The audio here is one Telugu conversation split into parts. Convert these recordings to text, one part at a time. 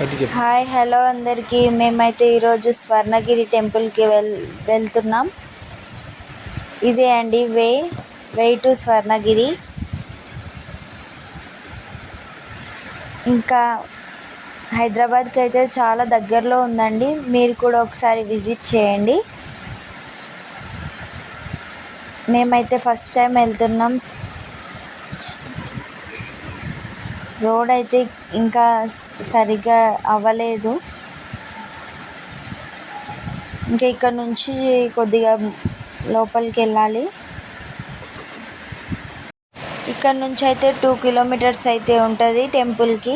హాయ్ హలో అందరికీ. మేమైతే ఈరోజు స్వర్ణగిరి టెంపుల్కి వెల్ వెళ్తున్నాం. ఇదే అండి వే వే టు స్వర్ణగిరి. ఇంకా హైదరాబాద్కి అయితే చాలా దగ్గరలో ఉందండి. మీరు కూడా ఒకసారి విజిట్ చేయండి. మేమైతే ఫస్ట్ టైం వెళ్తున్నాం. రోడ్ అయితే ఇంకా సరిగ్గా అవ్వలేదు. ఇంకా ఇక్కడ నుంచి కొద్దిగా లోపలికి వెళ్ళాలి ఇక్కడ నుంచి అయితే టూ కిలోమీటర్స్ అయితే ఉంటుంది టెంపుల్కి.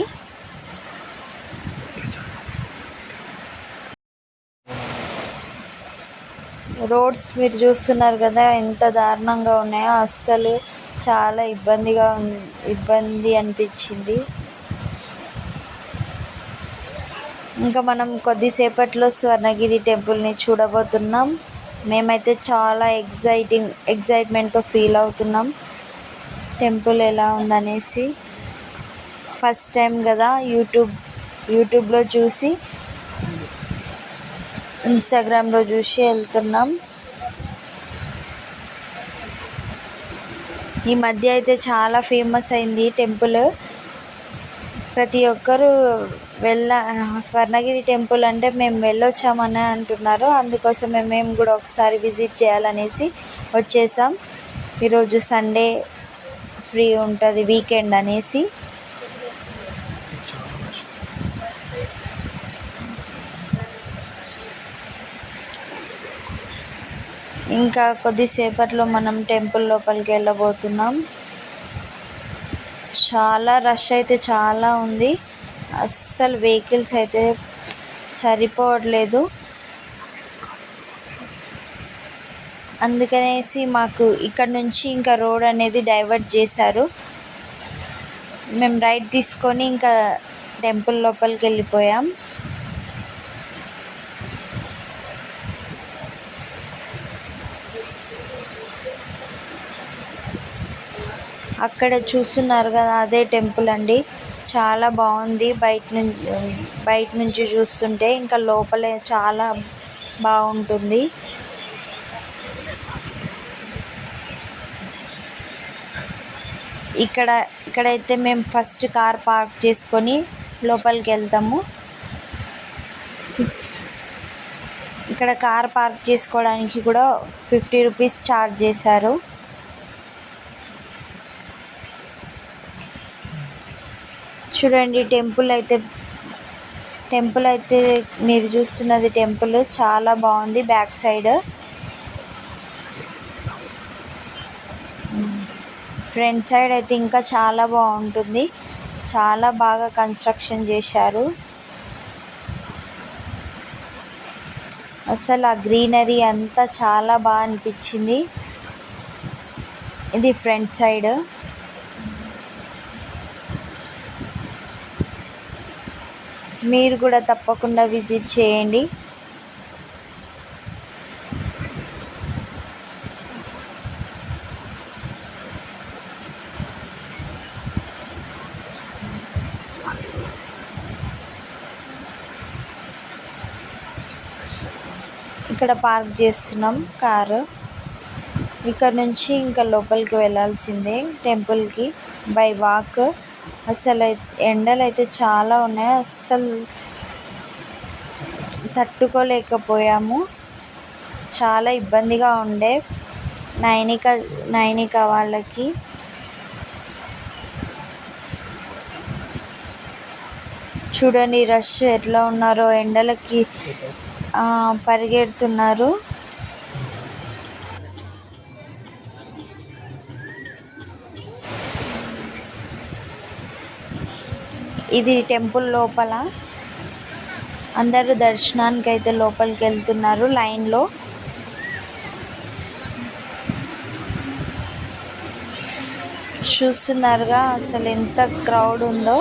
రోడ్స్ మీరు చూస్తున్నారు కదా ఎంత దారుణంగా ఉన్నాయో. అస్సలు చాలా ఇబ్బందిగా ఉన్- ఇబ్బంది అనిపించింది. ఇంకా మనం కొద్దిసేపట్లో స్వర్ణగిరి టెంపుల్ని చూడబోతున్నాం. మేమైతే చాలా ఎగ్జైటింగ్ ఎగ్జైట్మెంట్తో ఫీల్ అవుతున్నాం. టెంపుల్ ఎలా ఉందనేసి. ఫస్ట్ టైం కదా యూట్యూబ్ యూట్యూబ్లో చూసి ఇన్స్టాగ్రామ్లో చూసి వెళ్తున్నాం. ఈ మధ్య అయితే చాలా ఫేమస్ అయింది టెంపుల్. ప్రతి ఒక్కరు వెళ్ళ స్వర్ణగిరి టెంపుల్ అంటే మేము వెళ్ళొచ్చామని అంటున్నారు. అందుకోసమే మేము కూడా ఒకసారి విజిట్ చేయాలనేసి వచ్చేసాం. ఈరోజు సండే ఫ్రీ ఉంటుంది వీకెండ్ అనేసి. ఇంకా కొద్దిసేపట్లో మనం టెంపుల్ లోపలికి వెళ్ళబోతున్నాం. చాలా రష్ అయితే చాలా ఉంది. అస్సలు వెహికల్స్ అయితే సరిపోవట్లేదు. అందుకనేసి మాకు ఇక్కడ నుంచి ఇంకా రోడ్ అనేది డైవర్ట్ చేశారు. మేము రైట్ తీసుకొని ఇంకా టెంపుల్ లోపలికి వెళ్ళిపోయాం. అక్కడ చూస్తున్నారు కదా అదే టెంపుల్ అండి. చాలా బాగుంది. బయట నుంచి బయట నుంచి చూస్తుంటే ఇంకా లోపలే చాలా బాగుంటుంది. ఇక్కడ ఇక్కడైతే మేము ఫస్ట్ కార్ పార్క్ చేసుకొని లోపలికి వెళ్తాము. ఇక్కడ కార్ పార్క్ చేసుకోవడానికి కూడా ఫిఫ్టీ రూపీస్ ఛార్జ్ చేశారు. చూడండి టెంపుల్ అయితే టెంపుల్ అయితే మీరు చూస్తున్నది టెంపుల్. చాలా బాగుంది బ్యాక్ సైడ్. ఫ్రంట్ సైడ్ అయితే ఇంకా చాలా బాగుంటుంది. చాలా బాగా కన్స్ట్రక్షన్ చేశారు. అసలు ఆ గ్రీనరీ అంతా చాలా బాగా అనిపించింది. ఇది ఫ్రంట్ సైడ్. మీరు కూడా తప్పకుండా విజిట్ చేయండి. ఇక్కడ పార్క్ చేస్తున్నాం కారు. ఇక్కడ నుంచి ఇంకా లోపలికి వెళ్ళాల్సిందే. టెంపుల్కి బై వాక్. అసలు ఎండలు అయితే చాలా ఉన్నాయి. అస్సలు తట్టుకోలేకపోయాము. చాలా ఇబ్బందిగా ఉండే నైనిక నైనిక వాళ్ళకి. చూడండి రష్ ఎట్లా ఉన్నారో ఎండలకి పరిగెడుతున్నారు. ఇది టెంపుల్ లోపల. అందరూ దర్శనానికి అయితే లోపలికి వెళ్తున్నారు లైన్లో. చూస్తున్నారుగా అసలు ఎంత క్రౌడ్ ఉందో.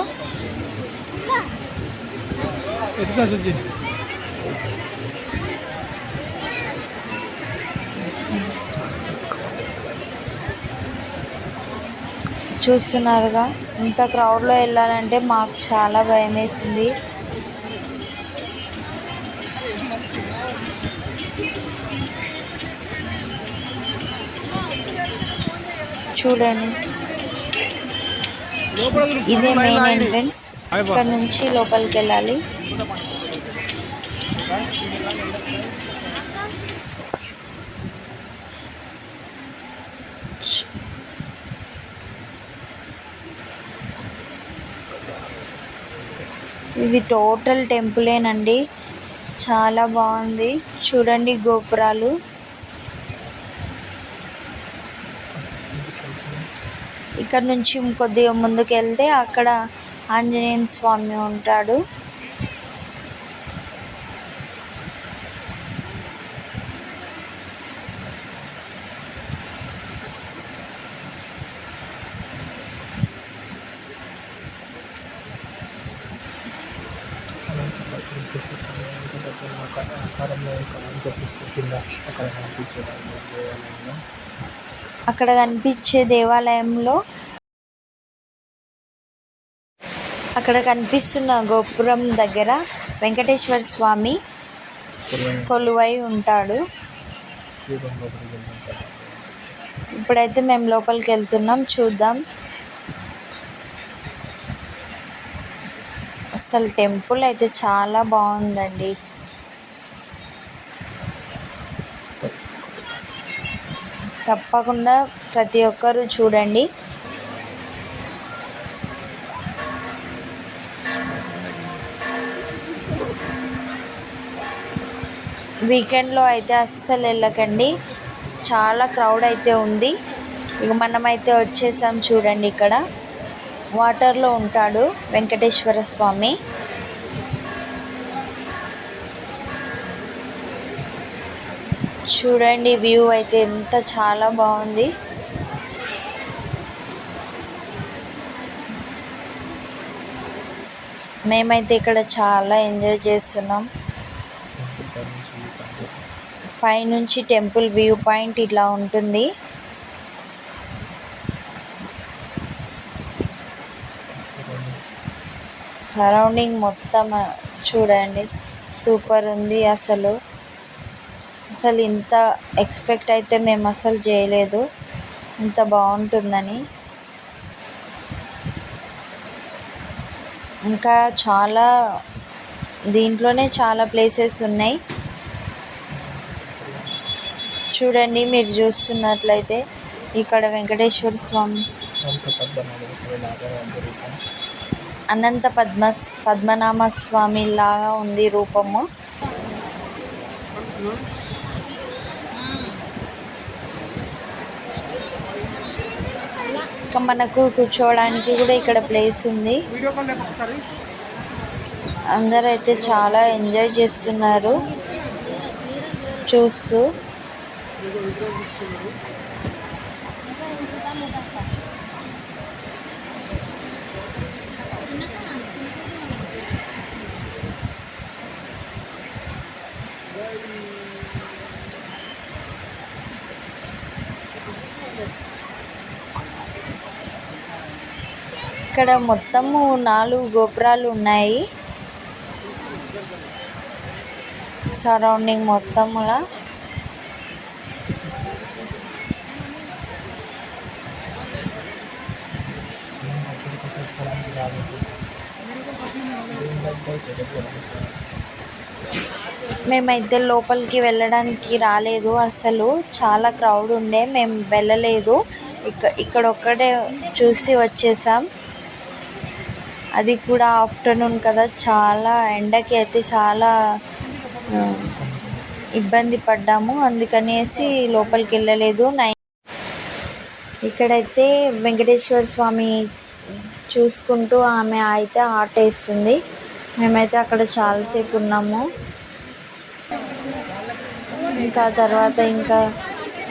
చూస్తున్నారుగా. ఇంత క్రౌడ్లో వెళ్ళాలంటే మాకు చాలా భయం వేసింది చూడండి. ఇదే మెయిన్ ఎంట్రెన్స్ ఇక్కడ నుంచి లోపలికి వెళ్ళాలి. ఇది టోటల్ టెంపులేనండి చాలా బాగుంది. చూడండి గోపురాలు. ఇక్కడ నుంచి కొద్దిగా ముందుకు వెళ్తే అక్కడ ఆంజనేయ స్వామి ఉంటాడు. కింద అక్కడ కనిపించే దేవాలయంలో అక్కడ కనిపించే దేవాలయంలో అక్కడ కనిపిస్తున్న గోపురం దగ్గర వెంకటేశ్వర స్వామి కొలువై ఉంటాడు. ఇప్పుడైతే మేము లోపలికి వెళ్తున్నాం చూద్దాం. అసలు టెంపుల్ అయితే చాలా బాగుందండి. తప్పకుండా ప్రతి ఒక్కరూ చూడండి. వీకెండ్లో అయితే అస్సలు వెళ్ళకండి. చాలా క్రౌడ్ అయితే ఉంది. ఇక మనమైతే వచ్చేసాం చూడండి ఇక్కడ. వాటర్లో ఉంటాడు వెంకటేశ్వర స్వామి. చూడండి వ్యూ అయితే ఎంత చాలా బాగుంది. మేమైతే ఇక్కడ చాలా ఎంజాయ్ చేస్తున్నాం. పైనుంచి టెంపుల్ వ్యూ పాయింట్ ఇట్లా ఉంటుంది. సరౌండింగ్ మొత్తం చూడండి సూపర్ ఉంది అసలు. అసలు ఇంత ఎక్స్పెక్ట్ అయితే మేము అసలు చేయలేదు. ఇంత బాగుంటుందని. ఇంకా చాలా దీంట్లోనే చాలా ప్లేసెస్ ఉన్నాయి. చూడండి మీరు చూస్తున్నట్లయితే ఇక్కడ వెంకటేశ్వర స్వామి అనంత పద్మ పద్మనాభ స్వామి లాగా ఉంది రూపము. ఇంకా మనకు కూర్చోవడానికి కూడా ఇక్కడ ప్లేస్ ఉంది. అందరూ అయితే చాలా ఎంజాయ్ చేస్తున్నారు. చూస్తూ. ఇక్కడ మొత్తము నాలుగు గోపురాలు ఉన్నాయి. సరౌండింగ్ మొత్తములా. మేమైతే లోపలికి వెళ్ళడానికి రాలేదు అసలు. చాలా క్రౌడ్ ఉండే మేము వెళ్ళలేదు. ఇక్క ఇక్కడ ఒక్కడే చూసి వచ్చేసాం. అది కూడా ఆఫ్టర్నూన్ కదా చాలా ఎండకి అయితే చాలా ఇబ్బంది పడ్డాము. అందుకనేసి లోపలికి వెళ్ళలేదు. నై ఇక్కడైతే వెంకటేశ్వర స్వామి చూసుకుంటూ ఆమె అయితే ఆట వేస్తుంది మేమైతే అక్కడ చాలాసేపు ఉన్నాము. ఇంకా తర్వాత ఇంకా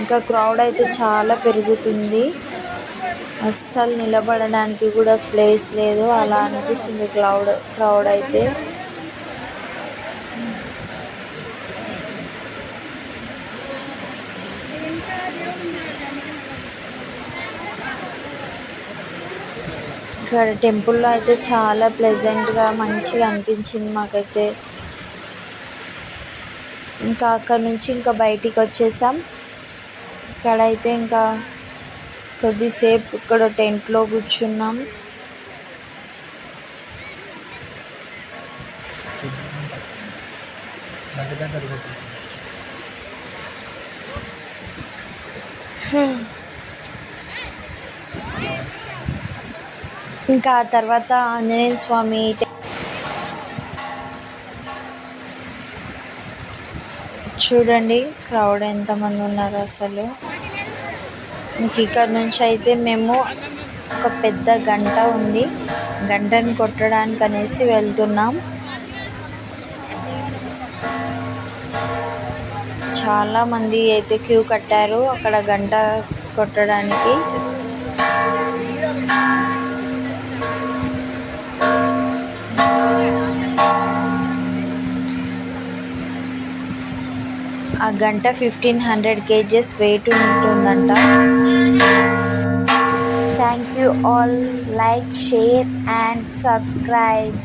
ఇంకా క్రౌడ్ అయితే చాలా పెరుగుతుంది. అస్సలు నిలబడడానికి కూడా ప్లేస్ లేదు. అలా అనిపిస్తుంది క్లౌడ్ క్రౌడ్ అయితే. ఇక్కడ టెంపుల్లో అయితే చాలా ప్లెజెంట్గా మంచిగా అనిపించింది మాకైతే. ఇంకా అక్కడ నుంచి ఇంకా బయటికి వచ్చేసాం. ఇక్కడైతే ఇంకా కొద్దిసేపు ఇక్కడ టెంట్లో కూర్చున్నాం. ఇంకా ఆ తర్వాత ఆంజనేయ స్వామి చూడండి క్రౌడ్ ఎంతమంది ఉన్నారు అసలు. ఇంక ఇక్కడ నుంచి అయితే మేము ఒక పెద్ద గంట ఉంది. గంటను కొట్టడానికి అనేసి వెళ్తున్నాం. చాలా మంది అయితే క్యూ కట్టారు అక్కడ గంట కొట్టడానికి. ఆ గంట ఫిఫ్టీన్ హండ్రెడ్ కేజెస్ వెయిట్ ఉంటుందంట. Thank you all like share and subscribe